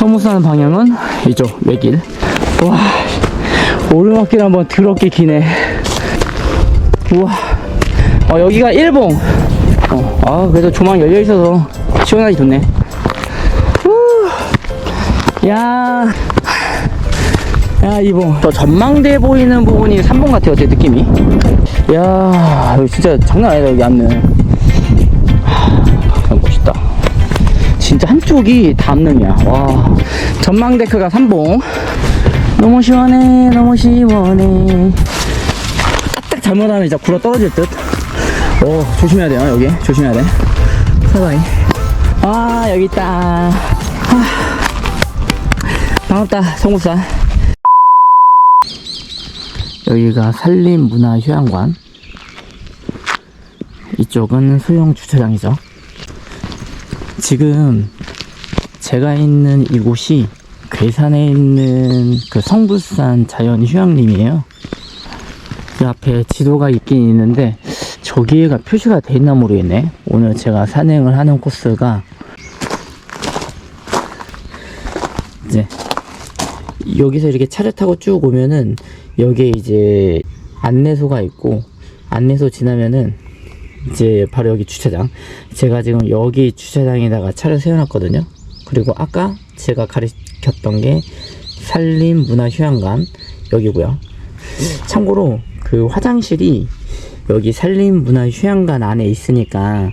서무사는 방향은 이쪽 외길. 와, 오르막길 한번 더럽게 기네. 우와, 어, 여기가 일봉. 어, 아, 그래도 조망 열려 있어서 시원하기 좋네. 후, 야, 야, 이봉. 저 전망대 보이는 부분이 3봉 같아요, 제 느낌이. 야, 여기 진짜 장난 아니다, 여기 앞는. 진짜 한쪽이 담능이야. 와. 전망 데크가 3봉. 너무 시원해, 너무 시원해. 딱 잘못하면 진짜 굴러 떨어질 듯. 오, 조심해야 돼요, 여기. 조심해야 돼. 사바이. 아, 여기 있다. 아, 반갑다, 성국사. 여기가 산림문화휴양관. 이쪽은 소형 주차장이죠. 지금 제가 있는 이곳이 괴산에 있는 그 성불산 자연휴양림이에요. 그 앞에 지도가 있긴 있는데 저기가 표시가 돼 있나 모르겠네. 오늘 제가 산행을 하는 코스가 이제 여기서 이렇게 차를 타고 쭉 오면은 여기에 이제 안내소가 있고 안내소 지나면은 이제 바로 여기 주차장. 제가 지금 여기 주차장에다가 차를 세워놨거든요. 그리고 아까 제가 가르쳤던 게 산림 문화휴양관 여기고요. 참고로 그 화장실이 여기 산림문화휴양관 안에 있으니까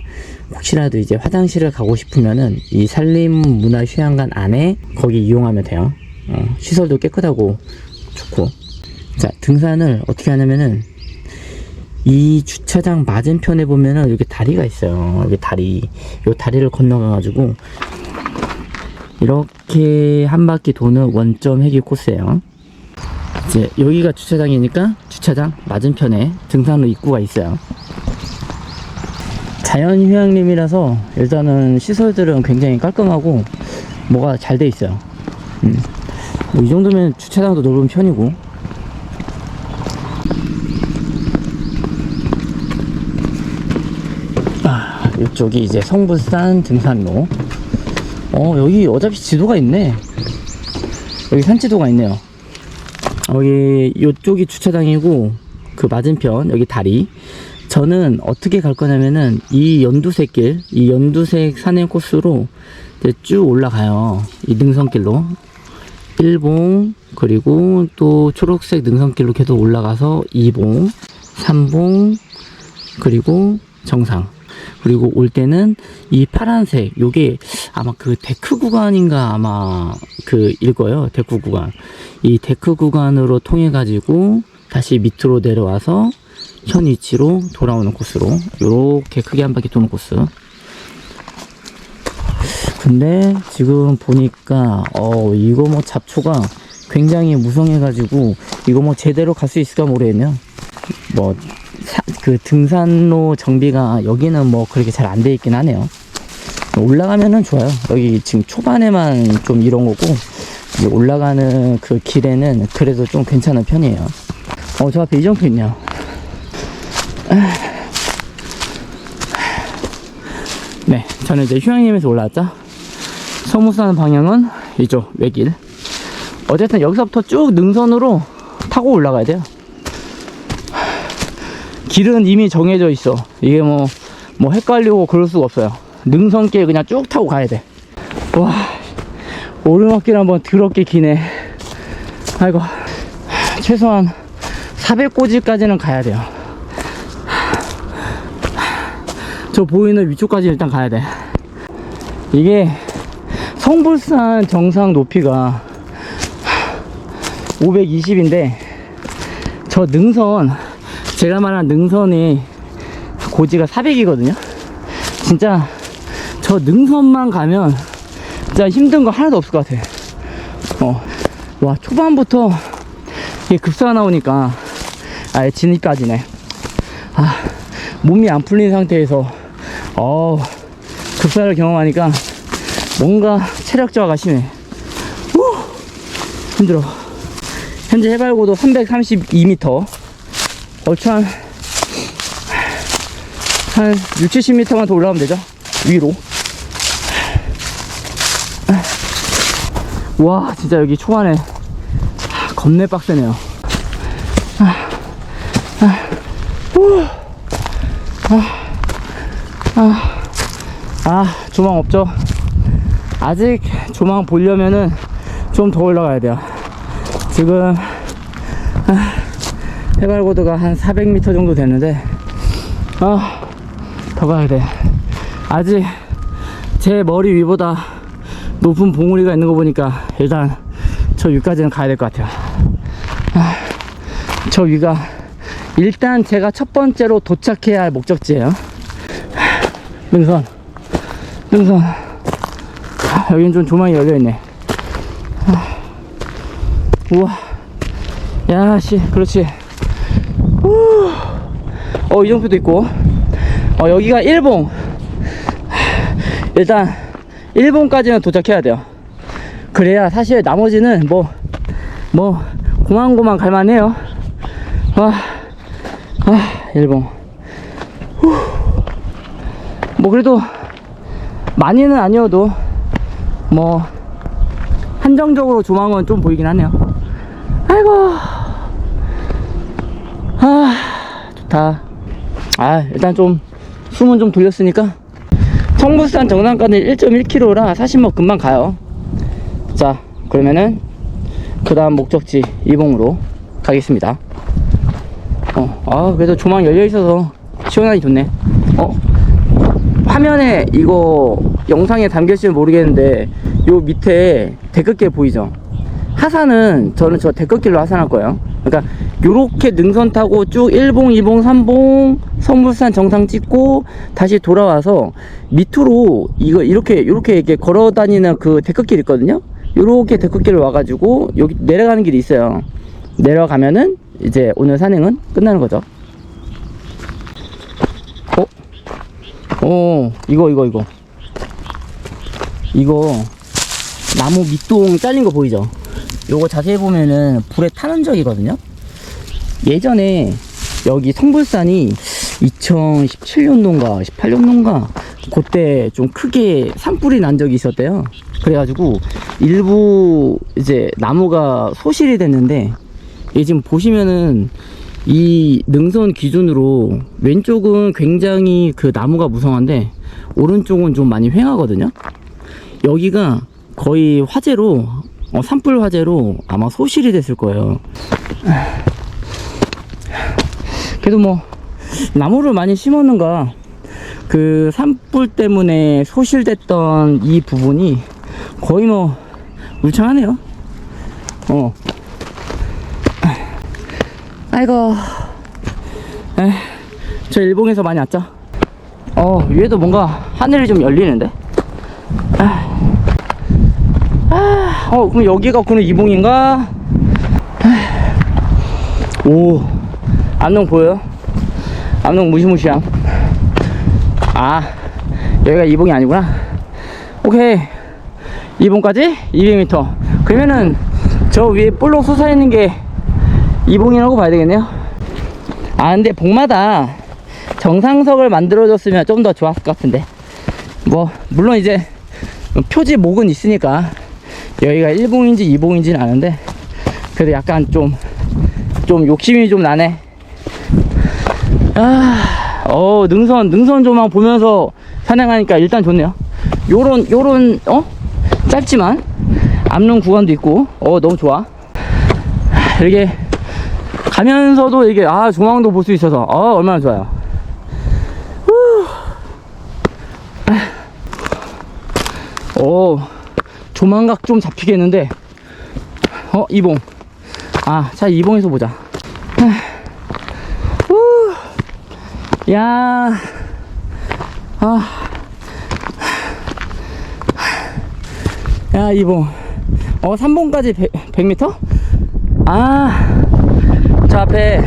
혹시라도 이제 화장실을 가고 싶으면은 이 산림문화휴양관 안에 거기 이용하면 돼요. 어, 시설도 깨끗하고 좋고. 자 등산을 어떻게 하냐면은 이 주차장 맞은편에 보면은 여기 다리가 있어요. 여기 다리. 요 다리를 건너가가지고 이렇게 한 바퀴 도는 원점 회귀 코스예요. 이제 여기가 주차장이니까 주차장 맞은편에 등산로 입구가 있어요. 자연 휴양림이라서 일단은 시설들은 굉장히 깔끔하고 뭐가 잘 돼 있어요. 음. 뭐 이 정도면 주차장도 넓은 편이고 아, 이쪽이 이제 성불산 등산로. 어, 여기 어차피 지도가 있네. 여기 산지도가 있네요. 여기 이쪽이 주차장이고 그 맞은편 여기 다리. 저는 어떻게 갈 거냐면은 이 연두색 길, 이 연두색 산행 코스로 쭉 올라가요. 이 능선길로. 1봉 그리고 또 초록색 능선길로 계속 올라가서 2봉, 3봉 그리고 정상. 그리고 올 때는 이 파란색, 요게 아마 그 데크 구간인가 아마 그 일거예요. 데크 구간. 이 데크 구간으로 통해 가지고 다시 밑으로 내려와서 현 위치로 돌아오는 코스로 요렇게 크게 한 바퀴 도는 코스. 근데 지금 보니까 어 이거 뭐 잡초가 굉장히 무성해 가지고 이거 뭐 제대로 갈 수 있을까 모르겠네요. 뭐 그 등산로 정비가 여기는 뭐 그렇게 잘 안 돼 있긴 하네요. 올라가면은 좋아요. 여기 지금 초반에만 좀 이런 거고 올라가는 그 길에는 그래도 좀 괜찮은 편이에요. 어, 저 앞에 이정표 있네요. 네, 저는 이제 휴양림에서 올라왔죠. 서무사는 방향은 이쪽 외길. 어쨌든 여기서부터 쭉 능선으로 타고 올라가야 돼요. 길은 이미 정해져 있어. 이게 뭐, 뭐 헷갈리고 그럴 수가 없어요. 능선길 그냥 쭉 타고 가야 돼. 와, 오르막길 한번 더럽게 기네. 아이고, 최소한 400고지까지는 가야 돼요. 저 보이는 위쪽까지 일단 가야 돼. 이게 성불산 정상 높이가 520인데 저 능선 제가 말한 능선이 고지가 400이거든요. 진짜 저 능선만 가면 진짜 힘든 거 하나도 없을 것 같아. 어, 와 초반부터 이게 급사 나오니까 아 진입까지네. 아 몸이 안 풀린 상태에서 어 급사를 경험하니까 뭔가 체력 저하가 심해. 후, 힘들어. 현재 해발고도 332m. 얼추 한, 한 6, 70m만 더 올라가면 되죠? 위로. 와, 진짜 여기 초반에 하, 겁내 빡세네요. 아, 조망 없죠? 아직 조망 보려면은 좀 더 올라가야 돼요. 지금 아, 해발고도가 한 400m 정도 됐는데 아, 더 가야 돼. 아직 제 머리 위보다 높은 봉우리가 있는 거 보니까 일단 저 위까지는 가야 될 것 같아요. 아, 저 위가 일단 제가 첫 번째로 도착해야 할 목적지예요. 능선, 능선. 아, 여긴 좀 조망이 열려 있네. 우와. 야, 씨, 그렇지. 후. 어, 이정표도 있고. 어, 여기가 일봉. 일단, 일본까지는 도착해야 돼요. 그래야 사실 나머지는 뭐, 뭐, 고만고만 갈만해요. 와, 아, 일본. 후. 뭐, 그래도, 많이는 아니어도, 뭐, 한정적으로 조망은 좀 보이긴 하네요. 아이고. 아, 좋 다. 아, 일단 좀, 숨은 좀 돌렸으니까. 청부산 정상까지 1.1km라 사실 뭐 금방 가요. 자, 그러면은, 그 다음 목적지 이봉으로 가겠습니다. 어, 아, 그래도 조망 열려있어서 시원하기 좋네. 어, 화면에 이거 영상에 담겼을지 모르겠는데 요 밑에 데크길 보이죠? 하산은 저는 저 데크길로 하산할 거예요. 그러니까 요렇게 능선 타고 쭉 1봉, 2봉, 3봉 선물산 정상 찍고 다시 돌아와서 밑으로 이거 이렇게 이렇게 이렇게 걸어 다니는 그 데크길 있거든요. 요렇게 데크길을 와 가지고 여기 내려가는 길이 있어요. 내려가면은 이제 오늘 산행은 끝나는 거죠. 어? 어, 이거, 이거, 이거. 이거, 나무 밑동 잘린 거 보이죠? 요거 자세히 보면은 불에 탄 흔적이거든요? 예전에 여기 성불산이 2017년도인가 18년도인가 그때 좀 크게 산불이 난 적이 있었대요. 그래가지고 일부 이제 나무가 소실이 됐는데 이 지금 보시면은 이 능선 기준으로 왼쪽은 굉장히 그 나무가 무성한데 오른쪽은 좀 많이 휑하거든요. 여기가 거의 화재로 어, 산불 화재로 아마 소실이 됐을 거예요. 그래도 뭐 나무를 많이 심었는가 그 산불 때문에 소실됐던 이 부분이 거의 뭐 울창하네요. 어. 아이고. 에, 저 일봉에서 많이 왔죠? 어, 위에도 뭔가 하늘이 좀 열리는데? 아, 아, 어, 그럼 여기가 그럼 이봉인가? 아, 오, 암릉 보여요? 암릉 무시무시함. 아, 여기가 이봉이 아니구나. 오케이. 이봉까지 200m. 그러면은 저 위에 볼록 솟아 있는 게 이봉이라고 봐야 되겠네요. 아, 근데 봉마다 정상석을 만들어줬으면 좀 더 좋았을 것 같은데. 뭐, 물론 이제 표지 목은 있으니까 여기가 1봉인지 2봉인지는 아는데 그래도 약간 좀, 좀 욕심이 좀 나네. 아, 어, 능선, 능선 조망 보면서 산행하니까 일단 좋네요. 요런, 요런, 어? 짧지만 암릉 구간도 있고, 어, 너무 좋아. 이렇게 가면서도 이게 아 조망도 볼 수 있어서 어 얼마나 좋아요. 후. 아. 오 조망각 좀 잡히겠는데 어 이봉 아자 이봉에서 보자. 야 아. 야 이봉 어 3봉까지 100, 100m? 아저 앞에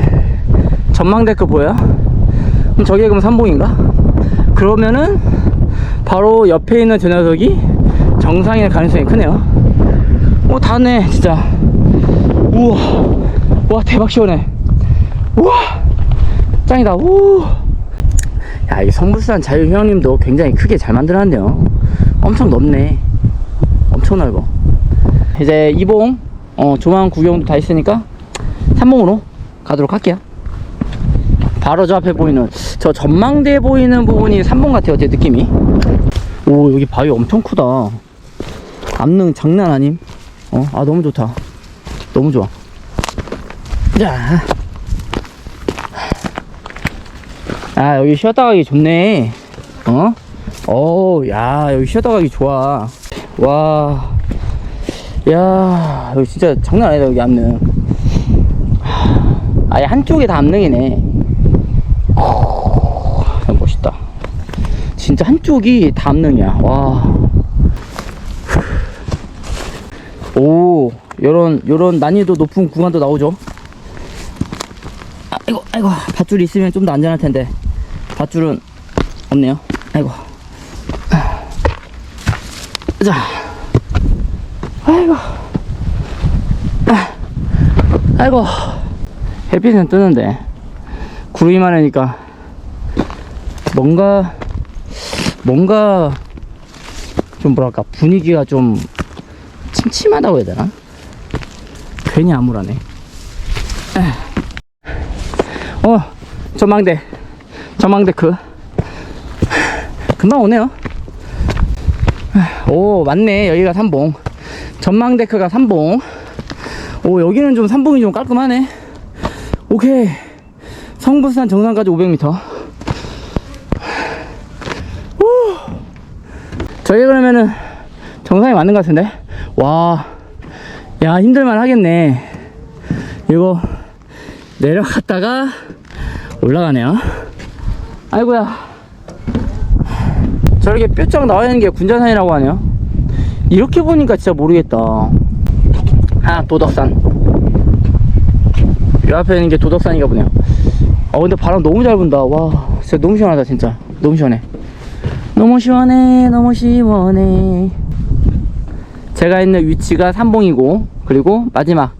전망데크 보여요? 그럼 저게 그럼 삼봉인가? 그러면은 바로 옆에 있는 저 녀석이 정상일 가능성이 크네요. 오 다네 진짜. 우와 와 대박 시원해. 우와 짱이다. 우. 야, 이 성불산 자유휴양림도 굉장히 크게 잘 만들었네요. 엄청 넓네. 엄청 넓어. 이제 이봉 어, 조망 구경도 다 했으니까 삼봉으로 가도록 할게요. 바로 저 앞에 보이는 저 전망대 보이는 부분이 삼봉 같아요. 제 느낌이. 오 여기 바위 엄청 크다. 암릉 장난 아님? 어, 아 너무 좋다. 너무 좋아. 자. 아 여기 쉬었다 가기 좋네. 어? 어, 야 여기 쉬었다 가기 좋아. 와. 야 여기 진짜 장난 아니다 여기 암릉. 아예 한쪽에 다 암릉이네. 어, 멋있다. 진짜 한쪽이 다 암릉이야. 와. 오, 요런, 요런 난이도 높은 구간도 나오죠. 아이고, 아이고, 밧줄이 있으면 좀 더 안전할 텐데. 밧줄은 없네요. 아이고. 자. 아이고. 아, 아이고. 햇빛은 뜨는데. 구름이 많으니까. 뭔가, 뭔가, 좀 뭐랄까, 분위기가 좀 침침하다고 해야 되나? 괜히 암울하네. 에. 어, 전망대. 전망대 크. 금방 오네요. 오, 맞네. 여기가 삼봉. 전망데크가 삼봉. 오, 여기는 좀 삼봉이 좀 깔끔하네. 오케이. 성부산 정상까지 500m. 후. 저희 그러면은 정상에 맞는 것 같은데? 와, 야, 힘들만 하겠네. 이거 내려갔다가 올라가네요. 아이고야. 저렇게 뾰쩍 나와 있는 게 군자산이라고 하네요. 이렇게 보니까 진짜 모르겠다. 아, 도덕산. 이 앞에 있는 게 도덕산인가 보네요. 아, 근데 바람 너무 잘 분다. 와, 진짜 너무 시원하다, 진짜. 너무 시원해. 너무 시원해, 너무 시원해. 제가 있는 위치가 삼봉이고, 그리고 마지막.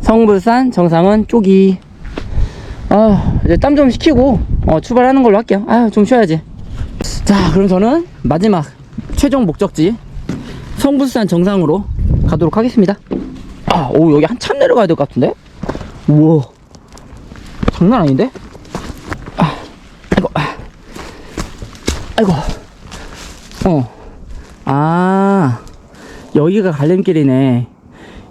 성불산 정상은 쪼기. 아, 이제 땀 좀 식히고, 어, 출발하는 걸로 할게요. 아유, 좀 쉬어야지. 자, 그럼 저는 마지막 최종 목적지 성불산 정상으로 가도록 하겠습니다. 아, 오, 여기 한참 내려가야 될 것 같은데? 우와. 장난 아닌데? 아, 아이고, 아, 아이고. 어. 아, 여기가 갈림길이네.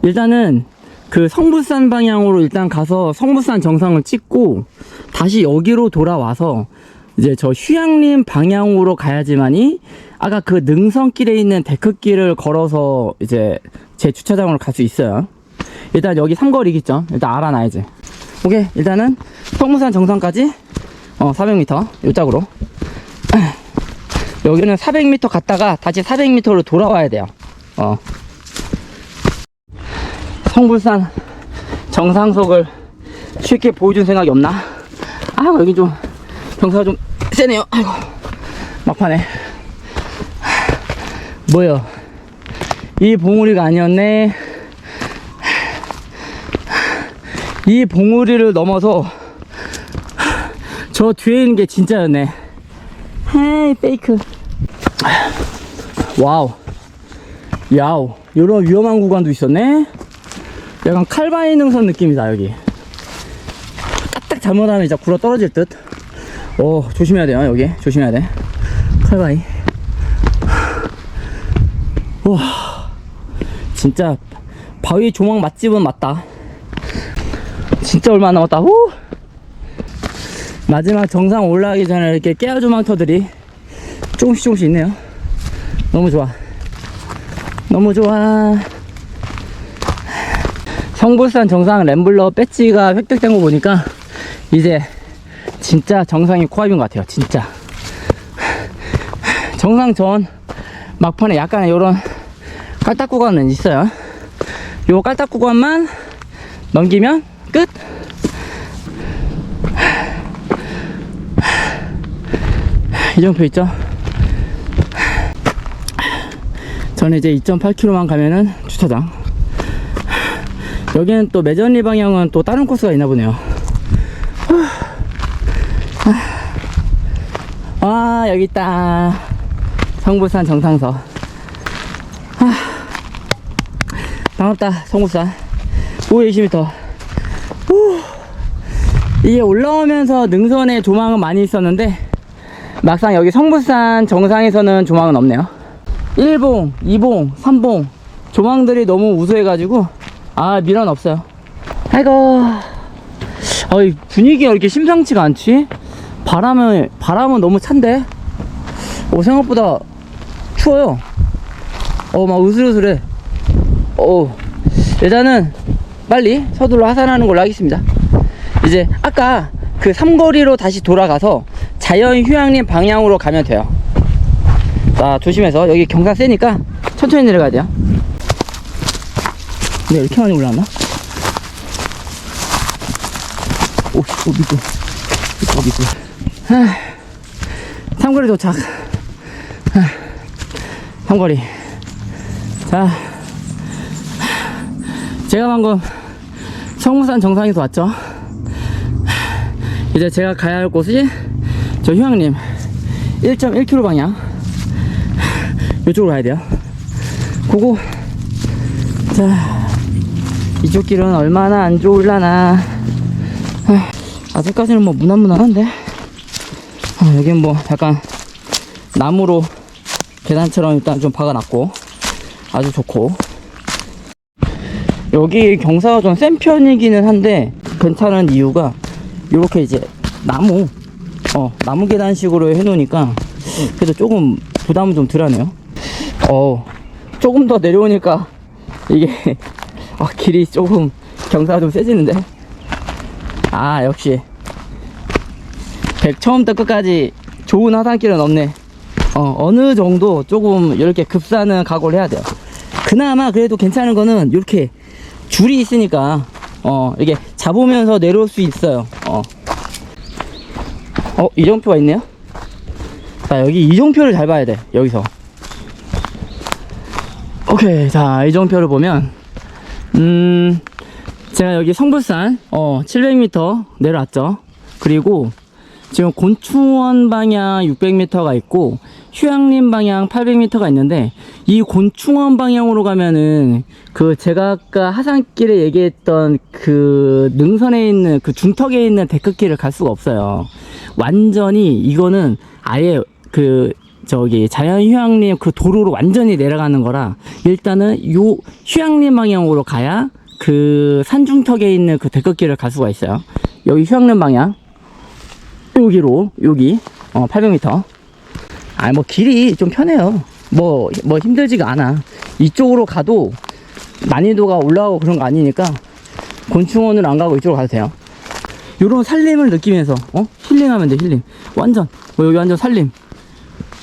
일단은 그 성불산 방향으로 일단 가서 성불산 정상을 찍고 다시 여기로 돌아와서 이제 저 휴양림 방향으로 가야지만이 아까 그 능선길에 있는 데크길을 걸어서 이제 제 주차장으로 갈 수 있어요. 일단 여기 삼거리겠죠. 일단 알아놔야지. 오케이. 일단은 성무산 정상까지 어 400m 요 짝으로 여기는 400m 갔다가 다시 400m로 돌아와야 돼요. 어. 성불산 정상석을 쉽게 보여준 생각이 없나? 아 여기 좀 경사가 좀 세네요. 아이고 막판에 뭐요? 이 봉우리가 아니었네. 이 봉우리를 넘어서 저 뒤에 있는 게 진짜였네. 헤이 페이크. 와우. 야우. 이런 위험한 구간도 있었네. 약간 칼바위 능선 느낌이다 여기. 까딱 잘못하면 이제 굴러 떨어질 듯. 오 조심해야 돼요 여기 조심해야 돼. 칼바위. 와 진짜 바위 조망 맛집은 맞다. 진짜 얼마 안 남았다. 후. 마지막 정상 올라가기 전에 이렇게 깨알 조망터들이 조금씩 조금씩 있네요. 너무 좋아. 너무 좋아. 성불산 정상 램블러 배지가 획득된 거 보니까 이제 진짜 정상이 코앞인 것 같아요. 진짜. 정상 전 막판에 약간 이런 깔딱 구간은 있어요. 요 깔딱 구간만 넘기면 끝. 이정표 있죠? 저는 이제 2.8km만 가면은 주차장. 여기는 또 매전리 방향은 또 다른 코스가 있나 보네요. 아, 여기 있다. 성부산 정상서. 반갑다 성국산 520m 후. 이게 올라오면서 능선에 조망은 많이 있었는데 막상 여기 성북산 정상에서는 조망은 없네요 1봉, 2봉, 3봉. 조망들이 너무 우수해가지고 아 미련 없어요. 아이고. 어이 분위기가 이렇게 심상치가 않지? 바람은 바람은 너무 찬데? 오 생각보다 추워요. 어 막 으슬으슬해. 어 일단은 빨리 서둘러 하산하는 걸로 하겠습니다. 이제 아까 그 삼거리로 다시 돌아가서 자연 휴양림 방향으로 가면 돼요 자 조심해서. 여기 경사 세니까 천천히 내려가야 돼요. 근데 이렇게 많이 올라왔나? 오, 오 밑에 밑에 하, 삼거리 도착. 하, 삼거리. 자 제가 방금 성무산 정상에서 왔죠? 이제 제가 가야 할 곳이 저 휴양림. 1.1km 방향 이쪽으로 가야 돼요. 그거 자 이쪽 길은 얼마나 안 좋을라나. 아, 아직까지는 뭐 무난무난한데? 아, 여긴 뭐 약간 나무로 계단처럼 일단 좀 박아놨고 아주 좋고. 여기 경사가 좀 센 편이기는 한데 괜찮은 이유가 이렇게 이제 나무 어 나무 계단식으로 해놓으니까 그래도 조금 부담은 좀 덜하네요 어 조금 더 내려오니까 이게 아 길이 조금 경사가 좀 세지는데. 아 역시. 백 처음부터 끝까지 좋은 하산길은 없네. 어 어느 정도 조금 이렇게 급사는 각오를 해야 돼요. 그나마 그래도 괜찮은 거는 이렇게 줄이 있으니까 어 이게 잡으면서 내려올 수 있어요. 어. 어 이정표가 있네요? 자 여기 이정표를 잘 봐야 돼 여기서 오케이 자 이정표를 보면 음 제가 여기 성불산 어 700m 내려왔죠 그리고 지금 곤충원 방향 600m가 있고 휴양림 방향 800m가 있는데 이 곤충원 방향으로 가면은 그 제가 아까 하산길에 얘기했던 그 능선에 있는 그 중턱에 있는 데크길을 갈 수가 없어요. 완전히 이거는 아예 그 저기 자연 휴양림 그 도로로 완전히 내려가는 거라 일단은 요 휴양림 방향으로 가야 그 산중턱에 있는 그 데크길을 갈 수가 있어요. 여기 휴양림 방향. 여기로 여기. 어 800m 아 뭐 길이 좀 편해요. 뭐뭐 힘들지가 않아. 이쪽으로 가도 난이도가 올라가고 그런 거 아니니까 곤충원은 안 가고 이쪽으로 가도 돼요. 요런 살림을 느끼면서 어? 힐링하면 돼 힐링. 완전. 어, 여기 완전 살림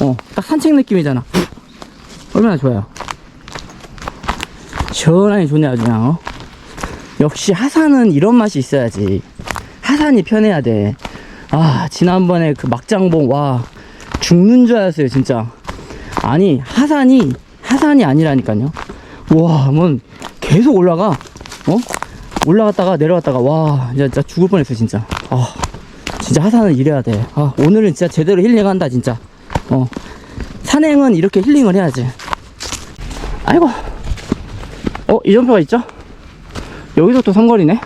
어 딱 산책 느낌이잖아. 얼마나 좋아요. 시원하게 좋네 아주 그냥 어? 역시 하산은 이런 맛이 있어야지. 하산이 편해야 돼. 아 지난번에 그 막장봉 와 죽는 줄 알았어요 진짜. 아니 하산이 하산이 아니라니까요. 와뭐 계속 올라가. 어? 올라갔다가 내려갔다가 와 진짜, 죽을 뻔했어 진짜. 아 진짜 하산은 이래야 돼 아 오늘은 진짜 제대로 힐링한다 진짜 어. 산행은 이렇게 힐링을 해야지. 아이고. 어 이정표가 있죠? 여기서 또 삼거리네.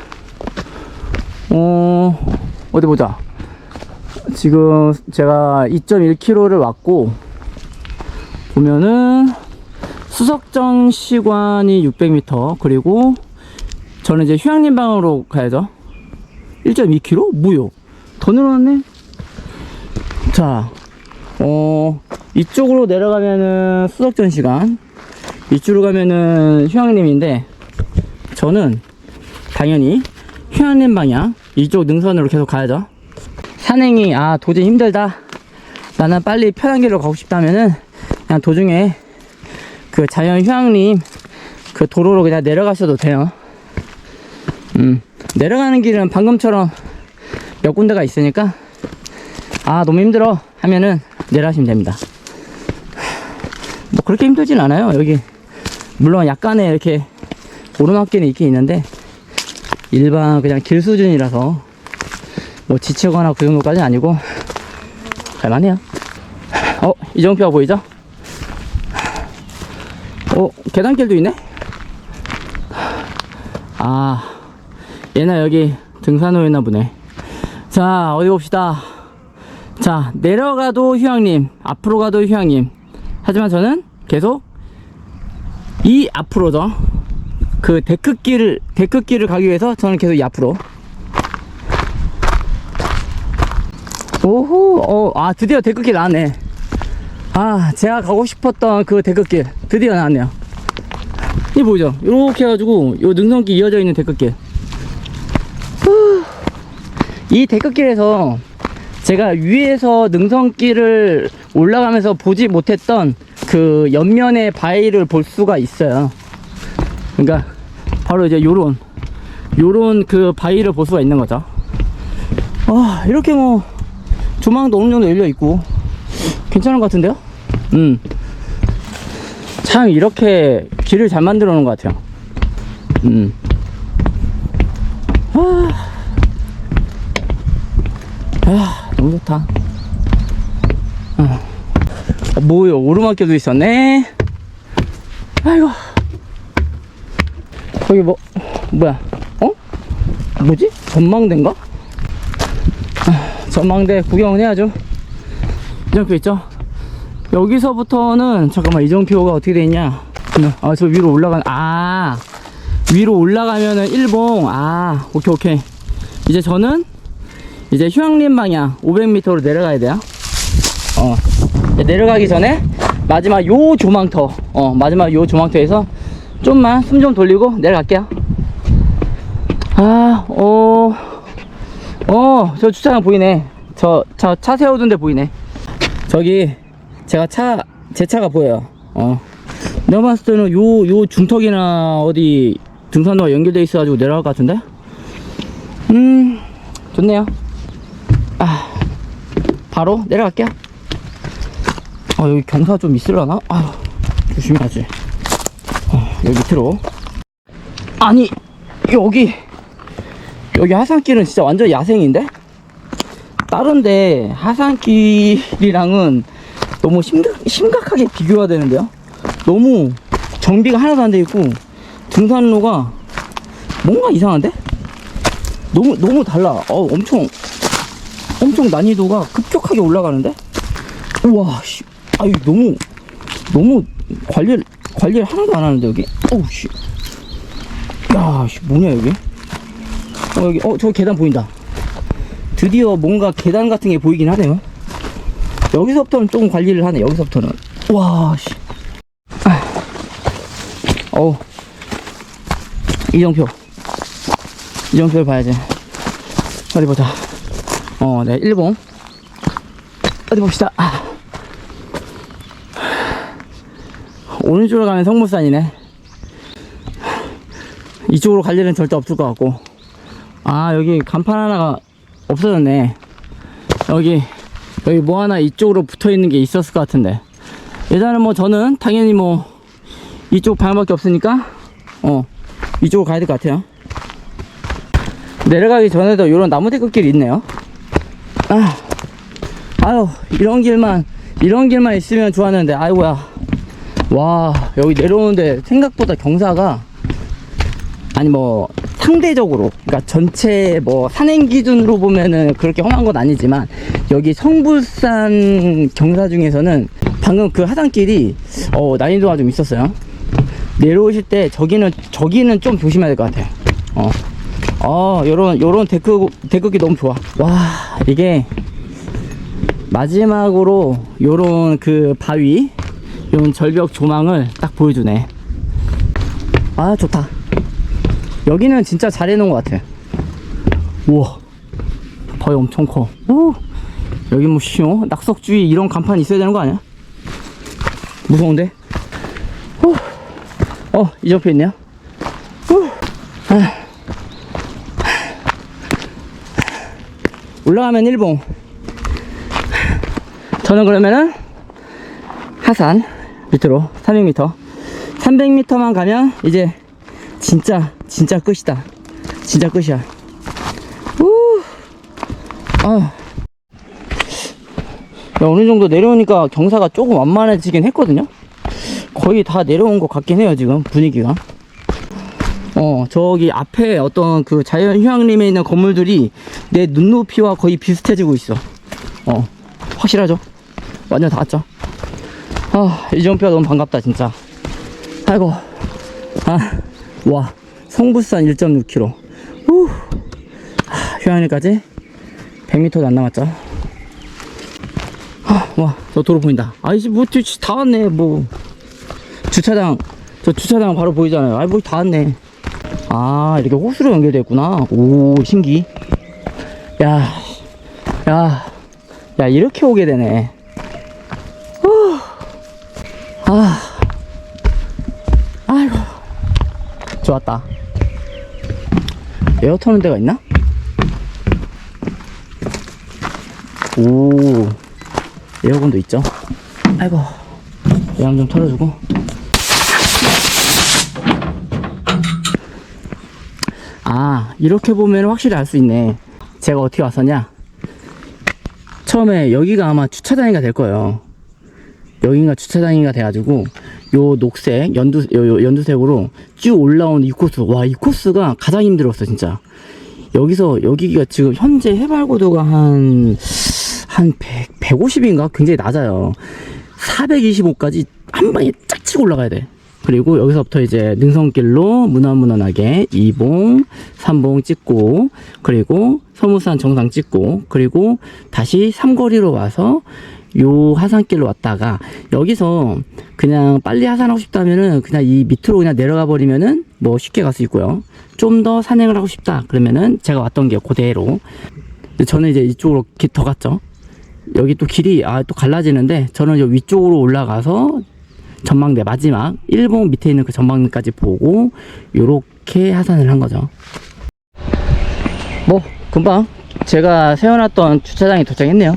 어 어디 보자. 지금 제가 2.1km를 왔고 보면은 수석정 시관이 600m 그리고 저는 이제 휴양림 방으로 가야죠. 1.2km? 무요? 더 늘어났네? 자 어, 이쪽으로 내려가면은 수석전 시간 이쪽으로 가면은 휴양림인데 저는 당연히 휴양림 방향 이쪽 능선으로 계속 가야죠. 산행이 아 도저히 힘들다. 나는 빨리 편한 길로 가고 싶다면은 그냥 도중에 그 자연 휴양림 그 도로로 그냥 내려가셔도 돼요. 음 내려가는 길은 방금처럼 몇 군데가 있으니까 아 너무 힘들어 하면은 내려가시면 됩니다 뭐 그렇게 힘들진 않아요 여기 물론 약간의 이렇게 오르막길이 있긴 있는데 일반 그냥 길 수준이라서 뭐 지치거나 그 정도까지는 아니고 갈만해요 어 이정표가 보이죠? 어 계단길도 있네 아, 얘나 여기 등산로였나 보네. 자, 어디 봅시다. 자, 내려가도 휴양림, 앞으로 가도 휴양림. 하지만 저는 계속 이 앞으로죠. 그 데크길을, 데크길을 가기 위해서 저는 계속 이 앞으로. 오호, 어, 아, 드디어 데크길 나왔네. 아, 제가 가고 싶었던 그 데크길. 드디어 나왔네요. 이 보이죠? 이렇게 해가지고, 요 능선길 이어져 있는 데크길. 후. 이 데크길에서 제가 위에서 능선길을 올라가면서 보지 못했던 그 옆면의 바위를 볼 수가 있어요. 그러니까 바로 이제 요런 요런 그 바위를 볼 수가 있는 거죠. 아 이렇게 뭐 조망도 어느 정도 열려 있고 괜찮은 것 같은데요? 음. 참 이렇게 길을 잘 만들어 놓은 것 같아요. 음. 아. 아, 너무 좋다. 어. 뭐요, 오르막길도 있었네. 아이고. 거기 뭐, 뭐야, 어? 뭐지? 전망대인가? 아, 전망대 구경은 해야죠. 이정표 있죠? 여기서부터는, 잠깐만, 이정표가 어떻게 돼 있냐? 아, 저 위로 올라간, 아, 위로 올라가면은 일봉, 아, 오케이, 오케이. 이제 저는 이제 휴양림 방향 500m로 내려가야 돼요. 어. 내려가기 전에 마지막 요 조망터, 어, 마지막 요 조망터에서 좀만 숨 좀 돌리고 내려갈게요. 아, 어, 어, 저 주차장 보이네. 저, 저 차 세워둔 데 보이네. 저기, 제가 차, 제 차가 보여요. 어. 내가 봤을 때는 요, 요 중턱이나 어디 등산로가 연결돼 있어가지고 내려갈 것 같은데? 음, 좋네요. 아, 바로 내려갈게요. 아, 여기 경사 좀 있으려나? 아, 조심해야지. 어, 여기 밑으로. 아니, 여기, 여기 하산길은 진짜 완전 야생인데? 다른데 하산길이랑은 너무 심각, 심각하게 비교가 되는데요? 너무 정비가 하나도 안 돼 있고, 등산로가 뭔가 이상한데? 너무, 너무 달라. 어, 엄청, 엄청 난이도가 급격하게 올라가는데? 우와, 씨. 아유, 너무, 너무 관리를, 관리를 하나도 안 하는데, 여기? 어우, 씨. 야, 씨, 뭐냐, 여기? 어, 여기, 어, 저 계단 보인다. 드디어 뭔가 계단 같은 게 보이긴 하네요. 여기서부터는 조금 관리를 하네, 여기서부터는. 와, 씨. 아. 어우. 이정표. 이정표를 봐야지. 어디 보자. 어, 네, 일봉. 어디 봅시다. 아. 오른쪽으로 가면 성물산이네. 이쪽으로 갈 일은 절대 없을 것 같고. 아, 여기 간판 하나가 없어졌네. 여기, 여기 뭐 하나 이쪽으로 붙어 있는 게 있었을 것 같은데. 일단은 뭐 저는 당연히 뭐 이쪽 방향밖에 없으니까, 어, 이쪽으로 가야 될 것 같아요. 내려가기 전에도 이런 나무 대급길이 있네요. 아, 아유, 이런 길만, 이런 길만 있으면 좋았는데, 아이고야. 와, 여기 내려오는데 생각보다 경사가, 아니 뭐, 상대적으로, 그러니까 전체 뭐, 산행 기준으로 보면은 그렇게 험한 건 아니지만, 여기 성불산 경사 중에서는 방금 그 하산길이, 어, 난이도가 좀 있었어요. 내려오실 때, 저기는, 저기는 좀 조심해야 될 것 같아요. 어. 어, 요런, 요런 데크, 데크기 너무 좋아. 와, 이게, 마지막으로 요런 그 바위, 요런 절벽 조망을 딱 보여주네. 아, 좋다. 여기는 진짜 잘 해놓은 것 같아. 우와, 바위 엄청 커. 오, 여기 뭐, 쉬워? 낙석주의 이런 간판 있어야 되는 거 아니야? 무서운데? 후. 어, 이 옆에 있네요. 후. 아. 올라가면 일봉. 저는 그러면은 하산 밑으로 300m. 300m만 가면 이제 진짜 진짜 끝이다. 진짜 끝이야. 우. 아. 야, 어느 정도 내려오니까 경사가 조금 완만해지긴 했거든요. 거의 다 내려온 것 같긴 해요 지금 분위기가. 어, 저기 앞에 어떤 그 자연 휴양림에 있는 건물들이 내 눈높이와 거의 비슷해지고 있어. 어, 확실하죠? 완전 다 왔죠? 아, 이정표가 너무 반갑다, 진짜. 아이고. 아, 와. 성부산 1.6km. 후. 아, 휴양림까지 100m도 안 남았죠? 아, 와, 저 도로 보인다. 아이씨, 뭐, 저, 다 왔네, 뭐. 주차장, 저 주차장 바로 보이잖아요. 아이, 뭐, 다 왔네. 아, 이렇게 호수로 연결되어 있구나. 오, 신기. 야, 야, 야, 이렇게 오게 되네. 후. 아, 아이고. 좋았다. 에어 터는 데가 있나? 오, 에어건도 있죠. 아이고, 에어 좀 털어주고. 아, 이렇게 보면 확실히 알 수 있네. 제가 어떻게 왔었냐? 처음에 여기가 아마 주차장이가 될 거예요. 여기가 주차장이가 돼가지고 요 녹색 연두 요, 요 연두색으로 쭉 올라온 이 코스 와 이 코스가 가장 힘들었어 진짜 여기서 여기가 지금 현재 해발 고도가 한한 100, 150인가 굉장히 낮아요 425까지 한 방에 쫙 치고 올라가야 돼 그리고 여기서부터 이제 능선길로 무난무난하게 2봉 3봉 찍고 그리고 서무산 정상 찍고 그리고 다시 삼거리로 와서 요 하산길로 왔다가 여기서 그냥 빨리 하산하고 싶다면은 그냥 이 밑으로 그냥 내려가 버리면은 뭐 쉽게 갈 수 있고요. 좀 더 산행을 하고 싶다 그러면은 제가 왔던 게 그대로. 저는 이제 이쪽으로 기- 더 갔죠. 여기 또 길이 아 또 갈라지는데 저는 요 위쪽으로 올라가서 전망대 마지막 일본 밑에 있는 그 전망대까지 보고 요렇게 하산을 한 거죠. 뭐 금방 제가 세워놨던 주차장에 도착했네요.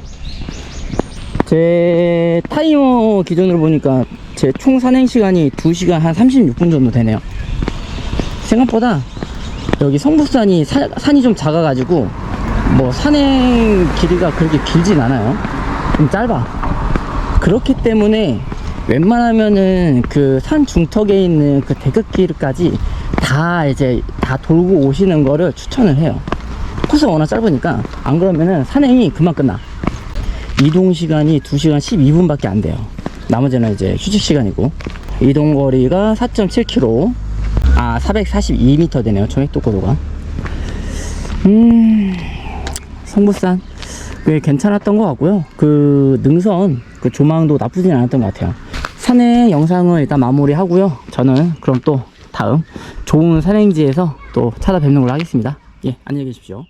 제 타이머 기준으로 보니까 제 총 산행 시간이 2시간 한 36분 정도 되네요. 생각보다 여기 성북산이 사- 산이 좀 작아 가지고 뭐 산행 길이가 그렇게 길진 않아요. 좀 짧아. 그렇기 때문에 웬만하면은 그 산 중턱에 있는 그 대극길까지 다 이제 다 돌고 오시는 거를 추천을 해요. 코스가 워낙 짧으니까 안 그러면은 산행이 금방 끝나. 이동 시간이 2시간 12분밖에 안 돼요. 나머지는 이제 휴식 시간이고. 이동 거리가 4.7km. 아, 442m 되네요. 정액도고도가. 음, 성부산. 꽤 괜찮았던 것 같고요. 그 능선, 그 조망도 나쁘진 않았던 것 같아요. 산행 영상을 일단 마무리 하고요. 저는 그럼 또 다음 좋은 산행지에서 또 찾아뵙는 걸로 하겠습니다. 예, 안녕히 계십시오.